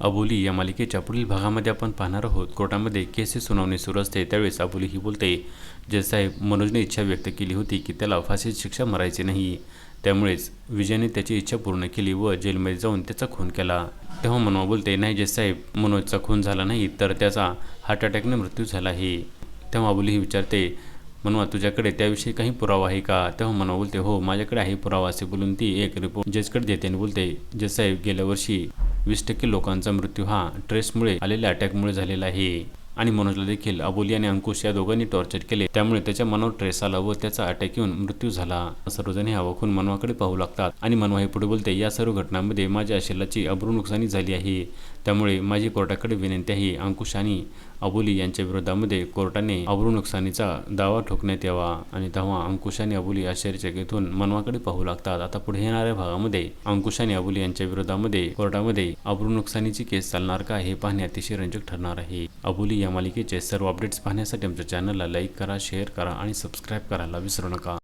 अबोली या मालिकेच्या पुढील भागामध्ये आपण पाहणार आहोत. कोर्टामध्ये केसेस सुनावणी सुरू असते त्यावेळेस अबोली ही बोलते. जजसाहेब मनोजने इच्छा व्यक्त केली होती की त्याला फाशीची शिक्षा मरायची नाही. त्यामुळेच विजयने त्याची इच्छा पूर्ण केली व जेलमध्ये जाऊन त्याचा खून केला. तेव्हा मनोज बोलते नाही जजसाहेब मनोजचा खून झाला नाही तर त्याचा हार्ट अटॅकने मृत्यू झाला आहे. तेव्हा अबोली ही विचारते मनवा तुझ्याकडे त्याविषयी काही पुरावा आहे का? तेव्हा मनवा बोलते हो माझ्याकडे आहे पुरावा असे बोलून ती एक रिपोर्ट जजकडे देते आणि बोलते जजसाहेब गेल्या वर्षी वीस टक्के लोकांचा मृत्यू हा ट्रेसमुळे आलेल्या अटॅकमुळे झालेला आहे. आणि मनोजला देखील अबोली आणि अंकुश या दोघांनी टॉर्चर केले. त्यामुळे त्याच्या मनावर ट्रेस आला व त्याचा अटॅक येऊन मृत्यू झाला. सर्वजण हे अवखून मनवाकडे पाहू लागतात. आणि मनवा हे पुढे बोलते या सर्व घटनांमध्ये माझ्या अशिलाची अब्रू नुकसानी झाली आहे. त्यामुळे माझी कोर्टाकडे विनंती आहे अंकुश आणि अबोली यांच्या विरोधामध्ये कोर्टाने अब्रू नुकसानीचा दावा ठोकण्यात यावा. आणि तेव्हा अंकुश आणि अबोली आश्चर्यचकितून मनवाकडे पाहू लागतात. आता पुढे येणाऱ्या भागामध्ये अंकुश आणि अबोली यांच्या विरोधामध्ये कोर्टामध्ये अब्रू नुकसानीची केस चालणार का हे पाहणे अतिशय रंजक ठरणार आहे. अबोली या मालिकेचे सर्व अपडेट्स पाहण्यासाठी आमच्या चॅनलला लाईक करा शेअर करा आणि सबस्क्राईब करायला विसरू नका.